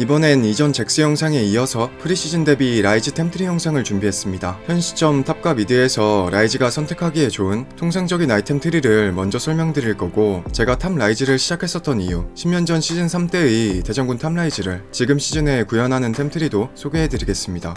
이번엔 이전 잭스 영상에 이어서 프리시즌 대비 라이즈 템트리 영상을 준비했습니다. 현 시점 탑과 미드에서 라이즈가 선택하기에 좋은 통상적인 아이템 트리를 먼저 설명드릴 거고 제가 탑 라이즈를 시작했었던 이유 10년 전 시즌 3 때의 대전군 탑 라이즈를 지금 시즌에 구현하는 템트리도 소개해드리겠습니다.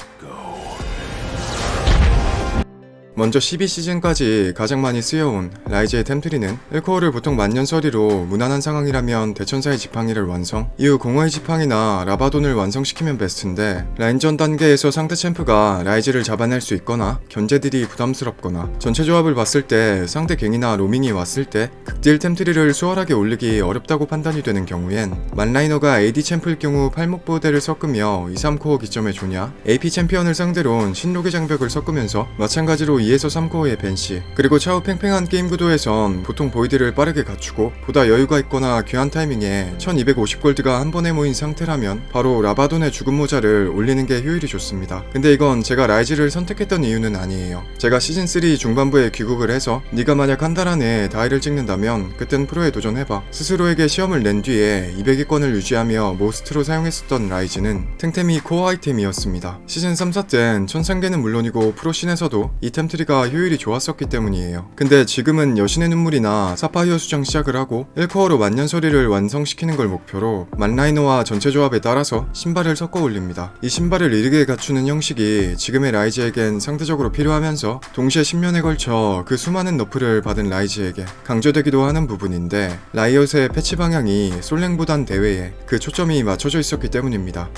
먼저 12시즌까지 가장 많이 쓰여온 라이즈의 템트리는 1코어를 보통 만년설이로 무난한 상황이라면 대천사의 지팡이를 완성 이후 공허의 지팡이나 라바돈을 완성시키면 베스트인데 라인전 단계에서 상대 챔프가 라이즈를 잡아낼 수 있거나 견제들이 부담스럽거나 전체 조합을 봤을 때 상대 갱이나 로밍이 왔을 때 극딜 템트리를 수월하게 올리기 어렵다고 판단이 되는 경우엔 만라이너가 AD 챔프일 경우 팔목보호대를 섞으며 2, 3코어 기점에 조냐 AP 챔피언을 상대로는 신록의 장벽을 섞으면서 마찬가지로 2에서 3코어의 벤시 그리고 차후 팽팽한 게임 구도에선 보통 보이드를 빠르게 갖추고 보다 여유가 있거나 귀한 타이밍에 1250골드가 한 번에 모인 상태라면 바로 라바돈의 죽음 모자를 올리는 게 효율이 좋습니다. 근데 이건 제가 라이즈를 선택했던 이유는 아니에요. 제가 시즌3 중반부에 귀국을 해서 네가 만약 한 달 안에 다이를 찍는다면 그땐 프로에 도전해봐. 스스로에게 시험을 낸 뒤에 200위권을 유지하며 모스트로 사용했었던 라이즈는 탱템이 코어 아이템이었습니다. 시즌 3, 4땐 천상계는 물론이고 프로씬에서도 이템 트리가 효율이 좋았었기 때문이에요. 근데 지금은 여신의 눈물이나 사파이어 수정 시작을 하고 1코어로 만년설이를 완성시키는 걸 목표로 만라이너와 전체 조합에 따라서 신발을 섞어 올립니다. 이 신발을 이르게 갖추는 형식이 지금의 라이즈에겐 상대적으로 필요하면서 동시에 10년에 걸쳐 그 수많은 너프를 받은 라이즈에게 강조되기도 하는 부분인데 라이엇의 패치 방향이 솔랭보단 대회에 그 초점이 맞춰져 있었기 때문입니다.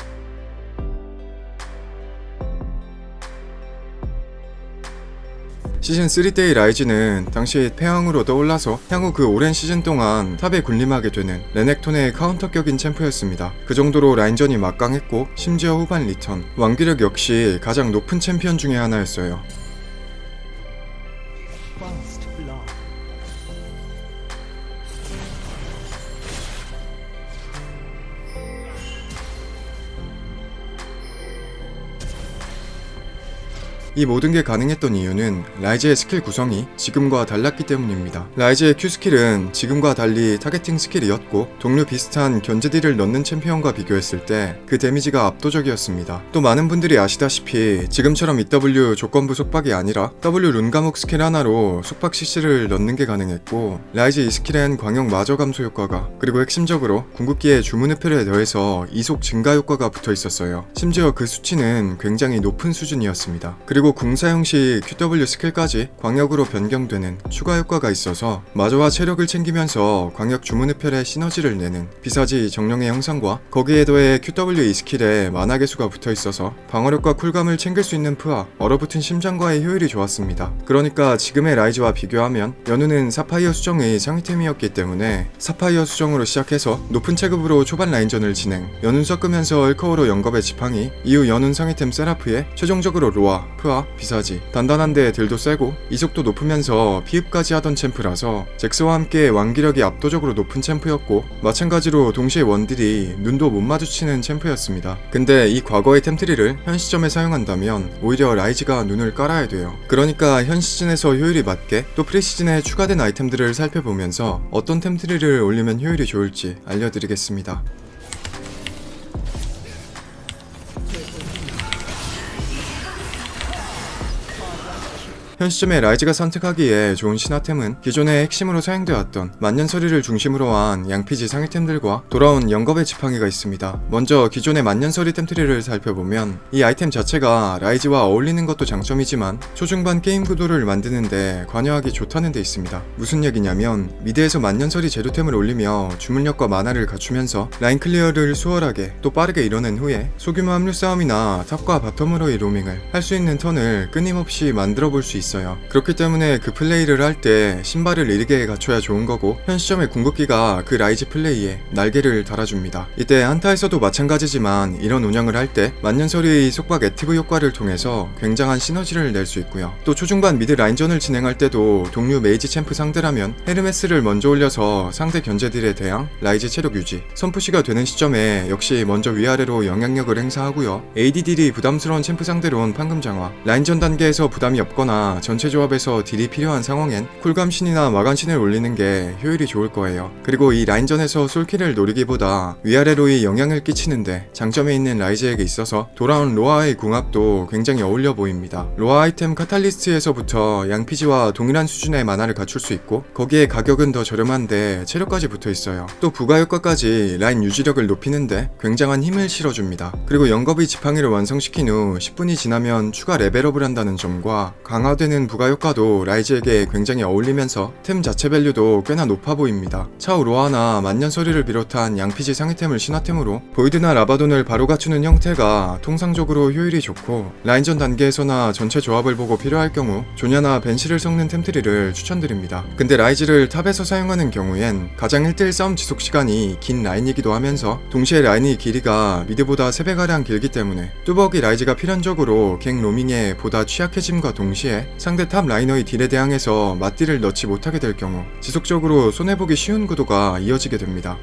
시즌 3 때의 라이즈는 당시 패왕으로 떠올라서 향후 그 오랜 시즌 동안 탑에 군림하게 되는 레넥톤의 카운터격인 챔프였습니다. 그 정도로 라인전이 막강했고 심지어 후반 리턴, 완기력 역시 가장 높은 챔피언 중에 하나였어요. 이 모든 게 가능했던 이유는 라이즈의 스킬 구성이 지금과 달랐기 때문입니다. 라이즈의 Q 스킬은 지금과 달리 타겟팅 스킬이었고 동료 비슷한 견제 딜을 넣는 챔피언과 비교했을 때 그 데미지가 압도적이었습니다. 또 많은 분들이 아시다시피 지금처럼 EW 조건부 속박이 아니라 W 룬 감옥 스킬 하나로 속박 CC를 넣는 게 가능했고 라이즈 이 스킬엔 광역 마저 감소 효과가 그리고 핵심적으로 궁극기의 주문 흡혈에 더해서 이속 증가 효과가 붙어 있었어요. 심지어 그 수치는 굉장히 높은 수준이었습니다. 그리고 궁사형 시 QW 스킬까지 광역으로 변경되는 추가 효과가 있어서 마저와 체력을 챙기면서 광역 주문 흡혈에 시너지를 내는 비사지 정령의 형상과 거기에 더해 QW 이 스킬에 만화 개수가 붙어 있어서 방어력과 쿨감을 챙길 수 있는 푸아 얼어붙은 심장과의 효율이 좋았습니다. 그러니까 지금의 라이즈와 비교하면 연우는 사파이어 수정의 상위템이었기 때문에 사파이어 수정으로 시작해서 높은 체급으로 초반 라인전을 진행 연운 섞으면서 1커어로 영겁의 지팡이 이후 연운 상위템 세라프에 최종적으로 로아, 푸아, 비사지 단단한데 딜도 세고 이속도 높으면서 피흡까지 하던 챔프라서 잭스와 함께 완기력이 압도적으로 높은 챔프였고 마찬가지로 동시에 원딜이 눈도 못 마주치는 챔프였습니다. 근데 이 과거의 템트리를 현 시점에 사용한다면 오히려 라이즈가 눈을 깔아야 돼요. 그러니까 현 시즌에서 효율이 맞게 또 프리시즌에 추가된 아이템들을 살펴보면서 어떤 템트리를 올리면 효율이 좋을지 알려드리겠습니다. 현 시점에 라이즈가 선택하기에 좋은 신화템은 기존의 핵심으로 사용되었던 만년서리를 중심으로 한 양피지 상위템들과 돌아온 영겁의 지팡이가 있습니다. 먼저 기존의 만년서리 템트리를 살펴보면 이 아이템 자체가 라이즈와 어울리는 것도 장점이지만 초중반 게임 구도를 만드는데 관여하기 좋다는 데 있습니다. 무슨 얘기냐면 미드에서 만년서리 재료템을 올리며 주문력과 만화를 갖추면서 라인 클리어를 수월하게 또 빠르게 이뤄낸 후에 소규모 합류 싸움이나 탑과 바텀으로의 로밍을 할 수 있는 턴을 끊임없이 만들어 볼 수 있 어요. 그렇기 때문에 그 플레이를 할 때 신발을 이르게 갖춰야 좋은 거고 현 시점의 궁극기가 그 라이즈 플레이에 날개를 달아줍니다. 이때 한타에서도 마찬가지지만 이런 운영을 할 때 만년설이의 속박 액티브 효과를 통해서 굉장한 시너지를 낼 수 있고요. 또 초중반 미드 라인전을 진행할 때도 동료 메이지 챔프 상대라면 헤르메스를 먼저 올려서 상대 견제딜에 대항 라이즈 체력 유지 선푸시가 되는 시점에 역시 먼저 위아래로 영향력을 행사하고요. AD딜이 부담스러운 챔프 상대로는 판금 장화 라인전 단계에서 부담이 없거나 전체 조합에서 딜이 필요한 상황엔 쿨감신이나 마간신을 올리는 게 효율이 좋을 거예요. 그리고 이 라인전에서 솔킬을 노리기보다 위아래로의 영향을 끼치는데 장점이 있는 라이즈에게 있어서 돌아온 로아의 궁합도 굉장히 어울려 보입니다. 로아 아이템 카탈리스트에서부터 양피지와 동일한 수준의 만화를 갖출 수 있고 거기에 가격은 더 저렴한데 체력까지 붙어 있어요. 또 부가 효과까지 라인 유지력을 높이는데 굉장한 힘을 실어줍니다. 그리고 영겁의 지팡이를 완성시킨 후 10분이 지나면 추가 레벨업을 한다는 점과 강화 되는 부가 효과도 라이즈에게 굉장히 어울리면서 템 자체 밸류도 꽤나 높아 보입니다. 차후 로아나 만년서리를 비롯한 양피지 상위템을 신화템으로 보이드나 라바돈을 바로 갖추는 형태가 통상적으로 효율이 좋고 라인전 단계에서나 전체 조합을 보고 필요할 경우 조냐나 벤시를 섞는 템트리를 추천드립니다. 근데 라이즈를 탑에서 사용하는 경우엔 가장 1대1 싸움 지속 시간이 긴 라인이기도 하면서 동시에 라인의 길이가 미드보다 3배가량 길기 때문에 뚜벅이 라이즈가 필연적으로 갱 로밍에 보다 취약해짐과 동시에 상대 탑 라이너의 딜에 대항해서 맞딜을 넣지 못하게 될 경우 지속적으로 손해보기 쉬운 구도가 이어지게 됩니다.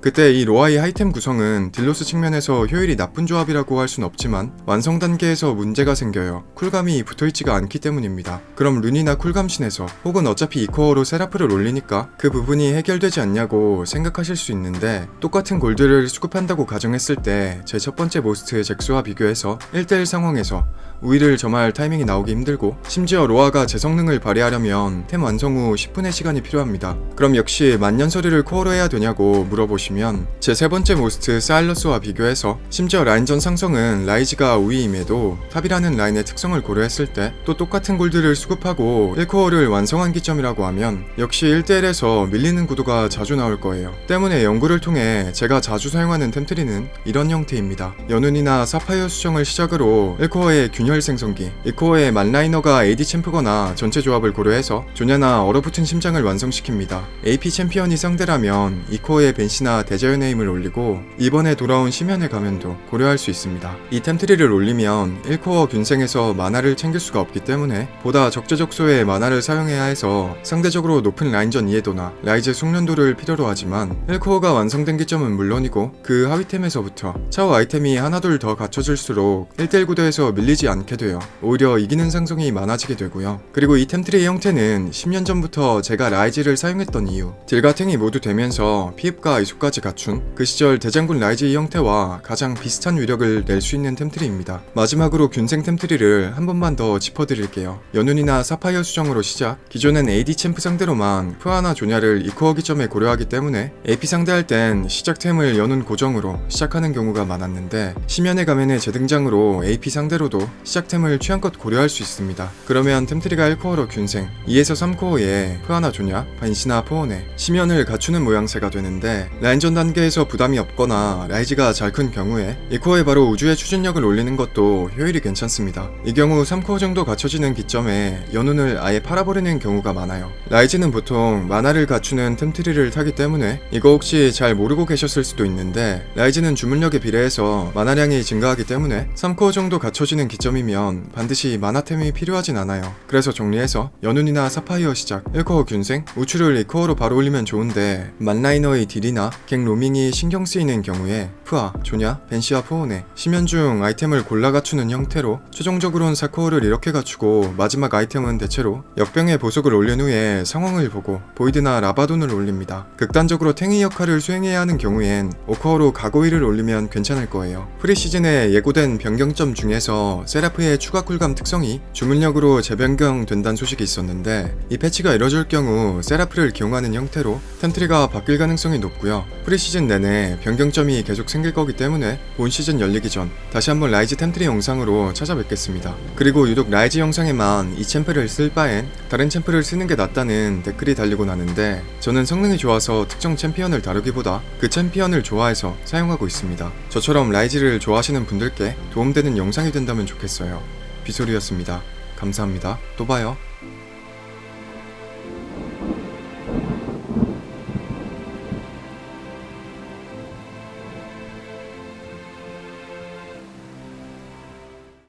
그때 이 로아의 하이템 구성은 딜로스 측면에서 효율이 나쁜 조합이라고 할 순 없지만 완성 단계에서 문제가 생겨요. 쿨감이 붙어있지가 않기 때문입니다. 그럼 룬이나 쿨감신에서 혹은 어차피 이코어로 세라프를 올리니까 그 부분이 해결되지 않냐고 생각하실 수 있는데 똑같은 골드를 수급한다고 가정했을 때 제 첫 번째 모스트 잭스와 비교해서 1대1 상황에서 우위를 점할 타이밍이 나오기 힘들고 심지어 로아가 제 성능을 발휘하려면 템 완성 후 10분의 시간이 필요합니다. 그럼 역시 만년 서리를 코어로 해야 되냐고 물어보시면 제 세 번째 모스트 사일러스와 비교해서 심지어 라인전 상성은 라이즈가 우위임에도 탑이라는 라인의 특성을 고려했을 때 또 똑같은 골드를 수급하고 1코어를 완성한 기점이라고 하면 역시 1대1에서 밀리는 구도가 자주 나올 거예요. 때문에 연구를 통해 제가 자주 사용하는 템트리는 이런 형태입니다. 연운이나 사파이어 수정을 시작으로 1코어의 균열 생성기, 2코어의 만라이너가 AD 챔프거나 전체 조합을 고려해서 조냐나 얼어붙은 심장을 완성시킵니다. AP 챔피언이 상대라면 2코어의 벤시나 대자연의 힘을 올리고 이번에 돌아온 심연의 가면도 고려할 수 있습니다. 이 템트리를 올리면 1코어 균생에서 만화를 챙길 수가 없기 때문에 보다 적재적소의 만화를 사용해야 해서 상대적으로 높은 라인전 이해도나 라이즈 숙련도를 필요로 하지만 1코어가 완성된 기점은 물론이고 그 하위템에서부터 차후 아이템이 하나둘 더 갖춰질수록 1대1 구도에서 밀리지 않게 돼요. 오히려 이기는 상성이 많아지게 되고요. 그리고 이 템트리의 형태는 10년 전부터 제가 라이즈를 사용했던 이유 딜가탱이 모두 되면서 피흡과 이속까지 갖춘 그 시절 대장군 라이즈의 형태와 가장 비슷한 위력을 낼 수 있는 템트리입니다. 마지막으로 균생 템트리를 한 번만 더 짚어드릴게요. 연운이나 사파이어 수정으로 시작 기존엔 AD 챔프 상대로만 푸아나 조냐를 이코어 기점에 고려하기 때문에 AP 상대할 땐 시작템을 연운 고정으로 시작하는 경우가 많았는데 심연의 가면의 재등장으로 AP 상대로도 시작템을 취향껏 고려할 수 있습니다. 그러면 템트리가 1코어로 균생, 2에서 3코어에 푸아나 조냐, 반시나 포원에 심연을 갖추는 모양새가 되는데 라인 전 단계에서 부담이 없거나 라이즈가 잘 큰 경우에 2코어에 바로 우주의 추진력을 올리는 것도 효율이 괜찮습니다. 이 경우 3코어 정도 갖춰지는 기점에 연운을 아예 팔아버리는 경우가 많아요. 라이즈는 보통 만화를 갖추는 템트리를 타기 때문에 이거 혹시 잘 모르고 계셨을 수도 있는데 라이즈는 주문력에 비례해서 만화량이 증가하기 때문에 3코어 정도 갖춰지는 기점이면 반드시 만화템이 필요하진 않아요. 그래서 정리해서 연운이나 사파이어 시작 1코어 균생, 우추를 2코어로 바로 올리면 좋은데 만라이너의 딜이나 갱 로밍이 신경 쓰이는 경우에 푸아, 조냐, 벤시와 포온에 심연 중 아이템을 골라 갖추는 형태로 최종적으로는 4코어를 이렇게 갖추고 마지막 아이템은 대체로 역병의 보석을 올린 후에 상황을 보고 보이드나 라바돈을 올립니다. 극단적으로 탱이 역할을 수행해야 하는 경우엔 5코어로 가고이를 올리면 괜찮을 거예요. 프리시즌에 예고된 변경점 중에서 세라프의 추가 쿨감 특성이 주문력으로 재변경된다는 소식이 있었는데 이 패치가 이뤄질 경우 세라프를 기용하는 형태로 템트리가 바뀔 가능성이 높고요. 프리시즌 내내 변경점이 계속 생길 거기 때문에 본 시즌 열리기 전 다시 한번 라이즈 템트리 영상으로 찾아뵙겠습니다. 그리고 유독 라이즈 영상에만 이 챔프를 쓸 바엔 다른 챔프를 쓰는 게 낫다는 댓글이 달리고 나는데 저는 성능이 좋아서 특정 챔피언을 다루기보다 그 챔피언을 좋아해서 사용하고 있습니다. 저처럼 라이즈를 좋아하시는 분들께 도움되는 영상이 된다면 좋겠어요. 비소리였습니다. 감사합니다. 또 봐요.